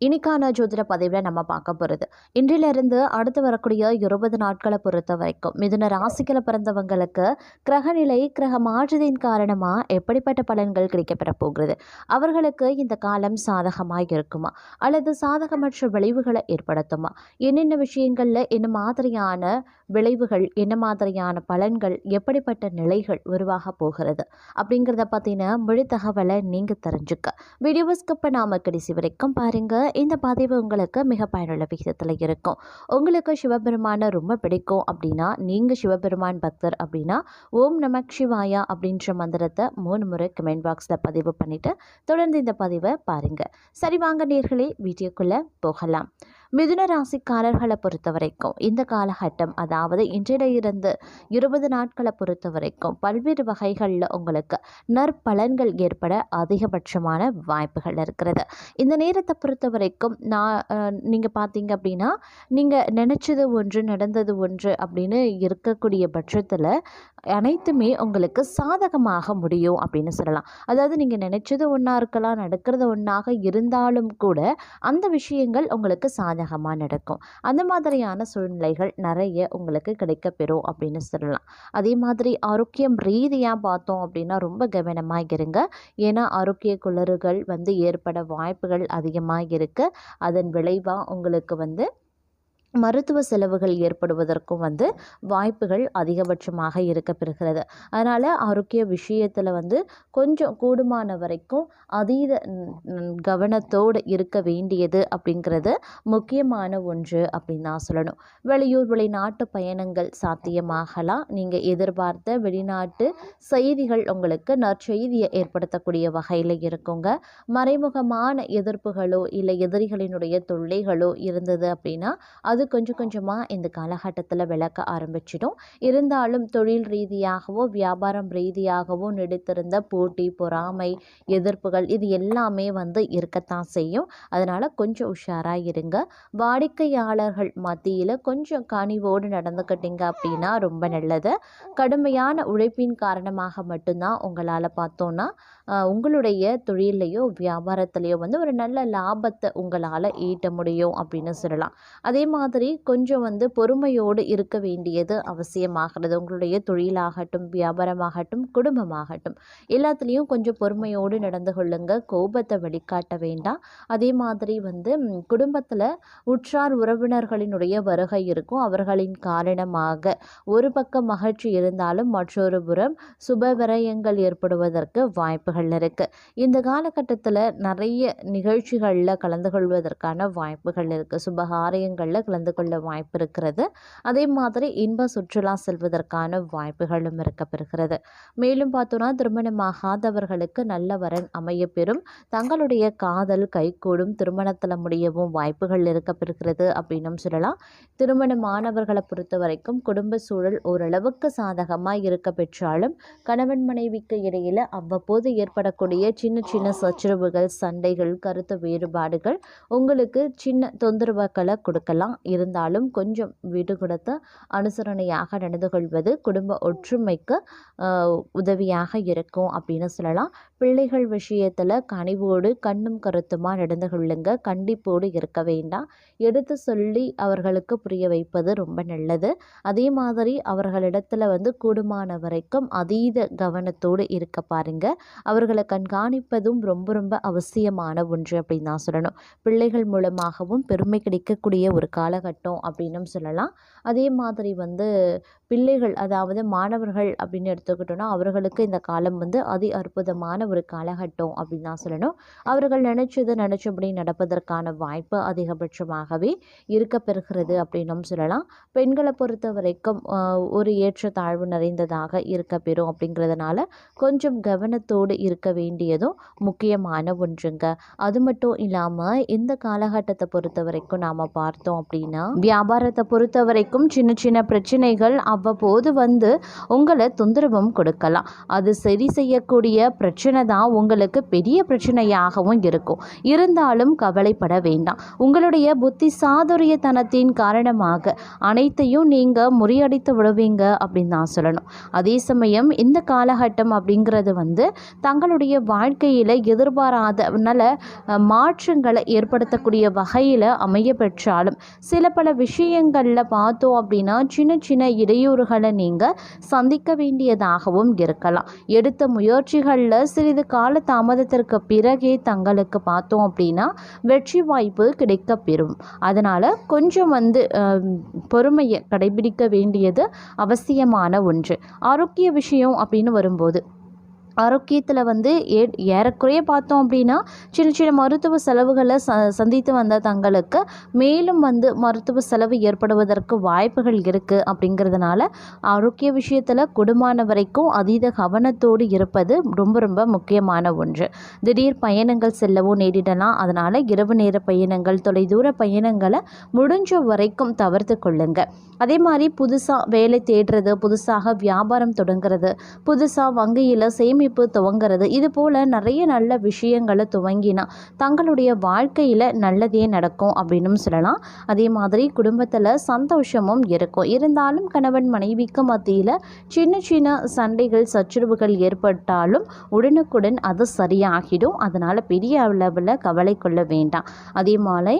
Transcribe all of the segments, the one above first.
இன்னைக்கான ஜோதிட பதிவில் நம்ம பார்க்க போகிறது இன்றிலிருந்து அடுத்து வரக்கூடிய இருபது நாட்களை பொறுத்த வரைக்கும் மிதுன ராசிகளை பிறந்தவங்களுக்கு கிரகநிலை கிரக மாற்றுதின் காரணமாக எப்படிப்பட்ட பலன்கள் கிடைக்கப்பெற போகிறது? அவர்களுக்கு இந்த காலம் சாதகமாக இருக்குமா? அல்லது சாதகமற்ற விளைவுகளை ஏற்படுத்துமா? என்னென்ன விஷயங்களில் என்ன மாதிரியான விளைவுகள் என்ன மாதிரியான பலன்கள் எப்படிப்பட்ட நிலைகள் உருவாக போகிறது? அப்படிங்கிறத பார்த்தீங்கன்னா மொழி தகவலை நீங்கள் தெரிஞ்சுக்க. வீடியோவை ஸ்கிப் பண்ணாமல் கடைசி வரைக்கும் பாருங்கள் இந்த பதிவு உங்களுக்கு மிக பயனுள்ள விகிதத்தில் இருக்கும். உங்களுக்கு சிவபெருமானை ரொம்ப பிடிக்கும் அப்படின்னா நீங்கள் சிவபெருமான் பக்தர் அப்படின்னா ஓம் நமக் சிவாயா அப்படின்ற மந்திரத்தை மூணு முறை கமெண்ட் பாக்ஸில் பதிவு பண்ணிவிட்டு தொடர்ந்து இந்த பதிவை பாருங்கள் சரி வாங்க நேர்களே வீடியோக்குள்ளே போகலாம். மிதுன ராசிக்காரர்களை பொறுத்த வரைக்கும் இந்த காலகட்டம் அதாவது இன்றைய இருந்து இருபது நாட்களை பொறுத்த வரைக்கும் பல்வேறு வகைகளில் உங்களுக்கு நற்பலன்கள் ஏற்பட அதிகபட்சமான வாய்ப்புகள் இருக்கிறது. இந்த நேரத்தை பொறுத்த வரைக்கும் நான் நீங்கள் பார்த்தீங்க அப்படின்னா நீங்கள் நினச்சது ஒன்று நடந்தது ஒன்று அப்படின்னு இருக்கக்கூடிய பட்சத்தில் அனைத்துமே உங்களுக்கு சாதகமாக முடியும் அப்படின்னு சொல்லலாம். அதாவது நீங்கள் நினச்சது ஒன்றா இருக்கலாம் நடக்கிறது ஒன்றாக இருந்தாலும் கூட அந்த விஷயங்கள் உங்களுக்கு சாதகமாக நடக்கும். அந்த மாதிரியான சூழ்நிலைகள் நிறைய உங்களுக்கு கிடைக்கப்பெறும் அப்படின்னு சொல்லலாம். அதே மாதிரி ஆரோக்கியம் ரீதியாக பார்த்தோம் அப்படின்னா ரொம்ப கவனமாக இருங்க. ஏன்னா ஆரோக்கிய குளறுகள் வந்து ஏற்பட வாய்ப்புகள் அதிகமாக இருக்குது அதன் விளைவாக உங்களுக்கு வந்து மருத்துவ செலவுகள் ஏற்படுவதற்கும் வந்து வாய்ப்புகள் அதிகபட்சமாக இருக்கப்பெறுகிறது அதனால் ஆரோக்கிய விஷயத்தில் வந்து கொஞ்சம் கூடுமான வரைக்கும் அதீத கவனத்தோடு இருக்க வேண்டியது அப்படிங்கிறது முக்கியமான ஒன்று அப்படின்னு நான் சொல்லணும். வெளியூர் வெளிநாட்டு பயணங்கள் சாத்தியமாகலாம். நீங்கள் எதிர்பார்த்த வெளிநாட்டு செய்திகள் உங்களுக்கு நற்செய்தியை ஏற்படுத்தக்கூடிய வகையில் இருக்குங்க. மறைமுகமான எதிர்ப்புகளோ இல்லை எதிரிகளினுடைய தொல்லைகளோ இருந்தது அப்படின்னா அது கொஞ்சம் கொஞ்சமாக இந்த காலகட்டத்தில் விளக்க ஆரம்பிச்சிடும். இருந்தாலும் தொழில் ரீதியாகவோ வியாபாரம் ரீதியாகவோ நடித்திருந்த போட்டி பொறாமை எதிர்ப்புகள் இது எல்லாமே வந்து இருக்கத்தான் செய்யும். அதனால் கொஞ்சம் உஷாராக இருங்க. வாடிக்கையாளர்கள் மத்தியில் கொஞ்சம் கனிவோடு நடந்துக்கிட்டீங்க அப்படின்னா ரொம்ப நல்லது. கடுமையான உழைப்பின் காரணமாக மட்டும்தான் உங்களால் பார்த்தோன்னா உங்களுடைய தொழிலையோ வியாபாரத்துலேயோ வந்து ஒரு நல்ல லாபத்தை உங்களால் ஈட்ட முடியும் அப்படின்னு சொல்லலாம். அதே மாதிரி கொஞ்சம் வந்து பொறுமையோடு இருக்க வேண்டியது அவசியமாகிறது. உங்களுடைய தொழிலாகட்டும் வியாபாரமாகட்டும் குடும்பமாகட்டும். எல்லாத்துலேயும் கொஞ்சம் பொறுமையோடு நடந்து கொள்ளுங்க. கோபத்தை வெளிக்காட்ட வேண்டாம். அதே மாதிரி வந்து குடும்பத்தில் உற்றார் உறவினர்களினுடைய வருகை இருக்கும். அவர்களின் காரணமாக ஒரு பக்கம் மகிழ்ச்சி இருந்தாலும் மற்றொரு புறம் சுப விரயங்கள் ஏற்படுவதற்கு வாய்ப்புகள் இருக்குது இந்த காலகட்டத்தில் நிறைய நிகழ்ச்சிகளில் கலந்து கொள்வதற்கான வாய்ப்புகள் இருக்குது சுபகாரியங்களில் கலந்து கொள்ள வாய்ப்பு இருக்கிறது. அதே மாதிரி இன்ப சுற்றுலா செல்வதற்கான வாய்ப்புகளும் இருக்கப்பெறுகிறது. மேலும் பார்த்தோன்னா திருமணமாகாதவர்களுக்கு நல்ல வரன் அமையப்பெறும். தங்களுடைய காதல் கைகூடும் திருமணத்தில் முடியவும் வாய்ப்புகள் இருக்கப்பெறுகிறது அப்படின்னும் சொல்லலாம். திருமணமானவர்களை பொறுத்த வரைக்கும் குடும்ப சூழல் ஓரளவுக்கு சாதகமாக இருக்க பெற்றாலும் கணவன் மனைவிக்கு இடையில் அவ்வப்போது ஏற்படக்கூடிய சின்ன சின்ன சச்சரவுகள் சண்டைகள் கருத்து வேறுபாடுகள் உங்களுக்கு சின்ன தொந்தரவுகளை கொடுக்கலாம். இருந்தாலும் கொஞ்சம் வீடு கொடுத்து அனுசரணையாக நடந்து கொள்வது குடும்ப ஒற்றுமைக்கு உதவியாக இருக்கும் அப்படின்னு சொல்லலாம். பிள்ளைகள் விஷயத்தில் கனிவோடு கண்ணும் கருத்துமாக நடந்து கொள்ளுங்க கண்டிப்போடு இருக்க வேண்டாம். எடுத்து சொல்லி அவர்களுக்கு புரிய வைப்பது ரொம்ப நல்லது. அதே மாதிரி அவர்களிடத்துல வந்து கூடுமான வரைக்கும் அதீத கவனத்தோடு இருக்க பாருங்க. அவர்களை கண்காணிப்பதும் ரொம்ப ரொம்ப அவசியமான ஒன்று அப்படின்னு தான் சொல்லணும். பிள்ளைகள் மூலமாகவும் பெருமை கிடைக்கக்கூடிய ஒரு காலகட்டம் அப்படின்னும் சொல்லலாம். அதே மாதிரி வந்து பிள்ளைகள் அதாவது மாணவர்கள் அப்படின்னு எடுத்துக்கிட்டோன்னா அவர்களுக்கு இந்த காலம் வந்து அதி அற்புதமான ஒரு காலகட்டம் அப்படின்னு தான் சொல்லணும். அவர்கள் நினைச்சது நினைச்சபடி நடப்பதற்கான வாய்ப்பு அதிகபட்சமாகவே இருக்க பெறுகிறது அப்படின்னும் சொல்லலாம். பெண்களை பொறுத்த வரைக்கும் ஒரு ஏற்ற தாழ்வு நிறைந்ததாக இருக்க பெறும் அப்படிங்கிறதுனால கொஞ்சம் கவனத்தோடு இருக்க வேண்டியதும் முக்கியமான ஒன்றுங்க. அது மட்டும் இல்லாமல் இந்த காலகட்டத்தை பொறுத்த வரைக்கும் நாம் பார்த்தோம் அப்படின்னா வியாபாரத்தை பொறுத்த வரைக்கும் சின்ன சின்ன பிரச்சனைகள் அவ்வப்போது வந்து உங்களை தொந்தரவும் கொடுக்கலாம். அது சரி செய்யக்கூடிய பிரச்சனை தான் உங்களுக்கு பெரிய பிரச்சனையாகவும் இருக்கும். இருந்தாலும் கவலைப்பட வேண்டாம். உங்களுடைய புத்தி சாதுரியத்தனத்தின் காரணமாக அனைத்தையும் நீங்கள் முறியடித்து விடுவீங்க அப்படின்னு தான் சொல்லணும். அதே சமயம் இந்த காலகட்டம் அப்படிங்கிறது வந்து தங்களுடைய வாழ்க்கையில் எதிர்பாராத நல்ல மாற்றங்களை ஏற்படுத்தக்கூடிய வகையில் அமைய பெற்றாலும் சில பல விஷயங்களில் பார்த்தோம் அப்படின்னா சின்ன சின்ன இடையூறு இடையூறுகளை நீங்கள் சந்திக்க வேண்டியதாகவும் இருக்கலாம். எடுத்த முயற்சிகளில் சிறிது கால தாமதத்திற்கு பிறகே தங்களுக்கு பார்த்தோம் அப்படின்னா வெற்றி வாய்ப்பு கிடைக்க பெறும் அதனால் கொஞ்சம் வந்து பொறுமையை கடைபிடிக்க வேண்டியது அவசியமான ஒன்று. ஆரோக்கிய விஷயம் அப்படின்னு வரும்போது ஆரோக்கியத்தில் வந்து ஏ ஏறக்குறைய பார்த்தோம் அப்படின்னா சின்ன சின்ன மருத்துவ செலவுகளை ச சந்தித்து வந்த தங்களுக்கு மேலும் வந்து மருத்துவ செலவு ஏற்படுவதற்கு வாய்ப்புகள் இருக்குது அப்படிங்கிறதுனால ஆரோக்கிய விஷயத்தில் குடும்பமான வரைக்கும் அதீத கவனத்தோடு இருப்பது ரொம்ப ரொம்ப முக்கியமான ஒன்று. திடீர் பயணங்கள் செல்லவும் நேரிடலாம். அதனால் இரவு நேர பயணங்கள் தொலைதூர பயணங்களை முடிஞ்ச வரைக்கும் தவிர்த்து கொள்ளுங்க. அதே மாதிரி புதுசாக வேலை தேடுறது புதுசாக வியாபாரம் தொடங்குறது புதுசாக வங்கியில் சேமிப்பு துவங்குறது. இது போல் நிறைய நல்ல விஷயங்களை துவங்கினா தங்களுடைய வாழ்க்கையில் நல்லதே நடக்கும் அப்படின்னு சொல்லலாம். அதே மாதிரி குடும்பத்தில் சந்தோஷமும் இருக்கும். இருந்தாலும் கணவன் மனைவிக்கு மத்தியில் சின்ன சின்ன சண்டைகள் சச்சுரவுகள் ஏற்பட்டாலும் உடனுக்குடன் அது சரியாகிடும். அதனால் பெரிய அளவில் கவலை கொள்ள வேண்டாம். அதே மாதிரி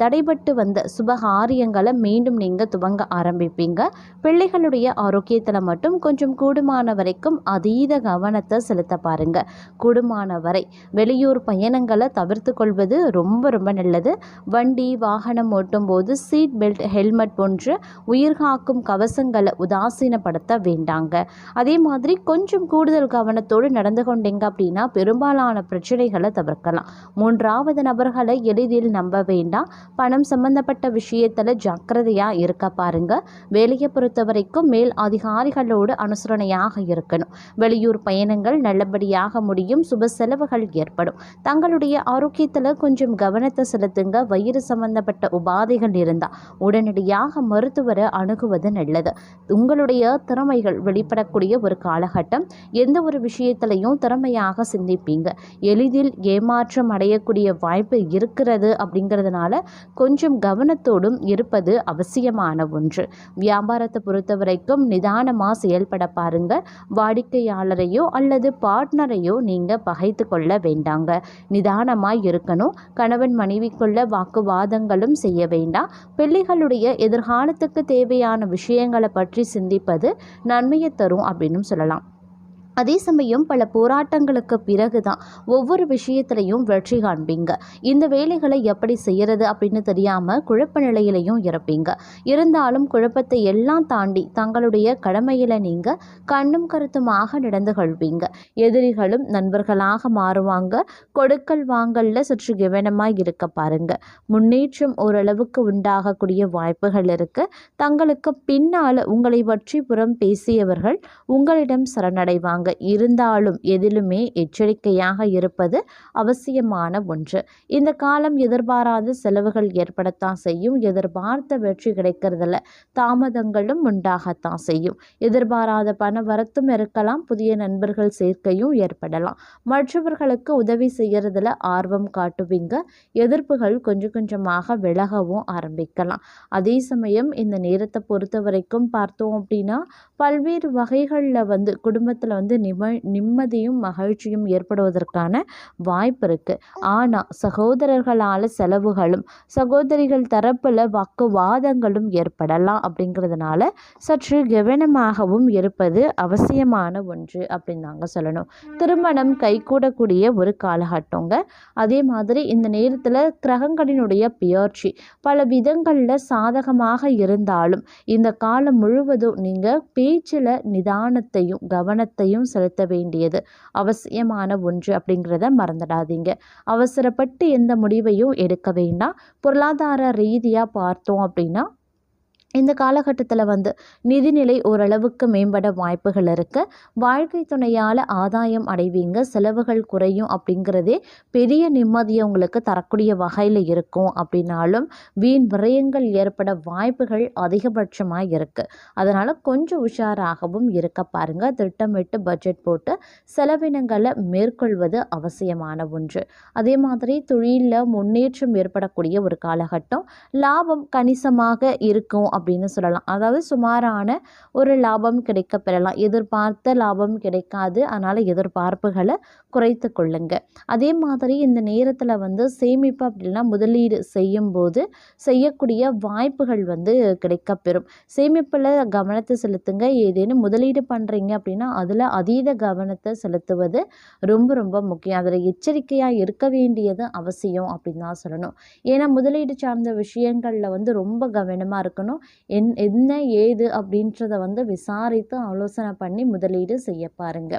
தடைபட்டு வந்த சுபகாரியங்களை மீண்டும் நீங்கள் துவங்க ஆரம்பிப்பீங்க. பிள்ளைகளுடைய ஆரோக்கியத்தில் மட்டும் கொஞ்சம் கூடுமான வரைக்கும் அதீத கவனத்தை செலுத்த பாருங்க. கூடுமான வரை வெளியூர் பயணங்களை தவிர்த்து கொள்வது ரொம்ப ரொம்ப நல்லது. வண்டி வாகனம் ஓட்டும் போது சீட் பெல்ட் ஹெல்மெட் போன்ற உயிர்காக்கும் கவசங்களை உதாசீனப்படுத்த வேண்டாங்க. அதே மாதிரி கொஞ்சம் கூடுதல் கவனத்தோடு நடந்து கொண்டீங்க அப்படின்னா பெரும்பாலான பிரச்சனைகளை தவிர்க்கலாம். மூன்றாவது நபர்களை எளிதில் நம்ப வேண்டாம். பணம் சம்பந்தப்பட்ட விஷயத்தில் ஜாக்கிரதையாக இருக்க பாருங்க. வேலையை பொறுத்த வரைக்கும் மேல் அதிகாரிகளோடு அனுசரணையாக இருக்கணும். வெளியூர் பயணங்கள் நல்லபடியாக முடியும் சுப செலவுகள் ஏற்படும். தங்களுடைய ஆரோக்கியத்தில் கொஞ்சம் கவனத்தை செலுத்துங்க. வயிறு சம்பந்தப்பட்ட உபாதைகள் இருந்தால் உடனடியாக மருத்துவரை அணுகுவது நல்லது. உங்களுடைய திறமைகள் வெளிப்படக்கூடிய ஒரு காலகட்டம். எந்த ஒரு விஷயத்திலையும் திறமையாக சிந்திப்பீங்க. எளிதில் ஏமாற்றம் அடையக்கூடிய வாய்ப்பு இருக்கிறது அப்படிங்கிறதுனால கொஞ்சம் கவனத்தோடும் இருப்பது அவசியமான ஒன்று. வியாபாரத்தை பொறுத்த வரைக்கும் நிதானமாக செயல்பட பாருங்க. வாடிக்கையாளரையோ அல்லது பார்ட்னரையோ நீங்கள் பகைத்து கொள்ள வேண்டாங்க. நிதானமாக இருக்கணும். கணவன் மனைவிக்குள்ள வாக்குவாதங்களும் செய்ய வேண்டாம். பிள்ளைகளுடைய எதிர்காலத்துக்கு தேவையான விஷயங்களை பற்றி சிந்திப்பது நன்மையை தரும் அப்படின்னு சொல்லலாம். அதே சமயம் பல போராட்டங்களுக்கு பிறகு தான் ஒவ்வொரு விஷயத்திலையும் வெற்றி காண்பீங்க. இந்த வேலைகளை எப்படி செய்யறது அப்படின்னு தெரியாமல் குழப்ப நிலையிலையும் இருப்பீங்க. இருந்தாலும் குழப்பத்தை எல்லாம் தாண்டி தங்களுடைய கடமையில் நீங்கள் கண்ணும் கருத்துமாக நடந்து கொள்வீங்க. எதிரிகளும் நண்பர்களாக மாறுவாங்க. கொடுக்கல் வாங்கல்ல சற்று கவனமாக இருக்க பாருங்க. முன்னேற்றம் ஓரளவுக்கு உண்டாகக்கூடிய வாய்ப்புகள் இருக்கு. தங்களுக்கு பின்னால் உங்களை பற்றி புறம் பேசியவர்கள் உங்களிடம் சரணடைவாங்க. இருந்தாலும் எதிலுமே எச்சரிக்கையாக இருப்பது அவசியமான ஒன்று. இந்த காலம் எதிர்பாராத செலவுகள் ஏற்படத்தான் செய்யும். எதிர்பார்த்த வெற்றி கிடைக்கிறதுல தாமதங்களும் உண்டாகத்தான் செய்யும். எதிர்பாராத பண வரத்தும் இருக்கலாம். புதிய நண்பர்கள் சேர்க்கையும் ஏற்படலாம். மற்றவர்களுக்கு உதவி செய்யறதுல ஆர்வம் காட்டுவீங்க. எதிர்ப்புகள் கொஞ்சம் கொஞ்சமாக விலகவும் ஆரம்பிக்கலாம். அதே சமயம் இந்த நேரத்தை பொறுத்த வரைக்கும் பார்த்தோம் அப்படின்னா பல்வேறு வகைகளில் வந்து குடும்பத்தில் வந்து நிம நிம்மதியும் மகிழ்ச்சியும் ஏற்படுவதற்கான வாய்ப்பு இருக்குது ஆனால் சகோதரர்களால் செலவுகளும் சகோதரிகள் தரப்பில் வாக்குவாதங்களும் ஏற்படலாம் அப்படிங்கிறதுனால சற்று கவனமாகவும் இருப்பது அவசியமான ஒன்று அப்படின்னு நாங்கள் சொல்லணும். திருமணம் கைகூடக்கூடிய ஒரு காலகட்டங்க. அதே மாதிரி இந்த நேரத்தில் கிரகங்களினுடைய பியர்ச்சி பல விதங்களில் சாதகமாக இருந்தாலும் இந்த காலம் முழுவதும் நீங்கள் பேச்சில் நிதானத்தையும் கவனத்தையும் செலுத்த வேண்டியது. அவசியமான ஒன்று அப்படிங்கிறத மறந்துடாதீங்க. அவசரப்பட்டு எந்த முடிவையும் எடுக்க வேண்டாம். பொருளாதார ரீதியாக பார்த்தோம் அப்படின்னா இந்த காலகட்டத்தில் வந்து நிதிநிலை ஓரளவுக்கு மேம்பட வாய்ப்புகள் இருக்குது வாழ்க்கை துணையால் ஆதாயம் அடைவீங்க செலவுகள் குறையும் அப்படிங்கிறதே பெரிய நிம்மதியை உங்களுக்கு தரக்கூடிய வகையில் இருக்கும் அப்படின்னாலும் வீண் விரயங்கள் ஏற்பட வாய்ப்புகள் அதிகபட்சமாக இருக்குது அதனால் கொஞ்சம் உஷாராகவும் இருக்க பாருங்கள் திட்டமிட்டு பட்ஜெட் போட்டு செலவினங்களை மேற்கொள்வது அவசியமான ஒன்று. அதே மாதிரி தொழிலில் முன்னேற்றம் ஏற்படக்கூடிய ஒரு காலகட்டம் லாபம் கணிசமாக இருக்கும் அப்படின்னு சொல்லலாம். அதாவது சுமாரான ஒரு லாபம் கிடைக்க பெறலாம். எதிர்பார்த்த லாபம் கிடைக்காது. அதனால் எதிர்பார்ப்புகளை குறைத்து கொள்ளுங்க. அதே மாதிரி இந்த நேரத்தில் வந்து சேமிப்பு அப்படின்னா முதலீடு செய்யும்போது செய்யக்கூடிய வாய்ப்புகள் வந்து கிடைக்கப்பெறும் சேமிப்பில் கவனத்தை செலுத்துங்க. ஏதேனும் முதலீடு பண்ணுறீங்க அப்படின்னா அதில் அதீத கவனத்தை செலுத்துவது ரொம்ப ரொம்ப முக்கியம். அதில் எச்சரிக்கையாக இருக்க வேண்டியது அவசியம் அப்படின்னு தான் சொல்லணும். ஏன்னா முதலீடு சார்ந்த விஷயங்களில் வந்து ரொம்ப கவனமாக இருக்கணும். என் என்ன ஏது அப்படின்றத வந்து விசாரித்து ஆலோசனை பண்ணி முதலீடு செய்ய பாருங்க.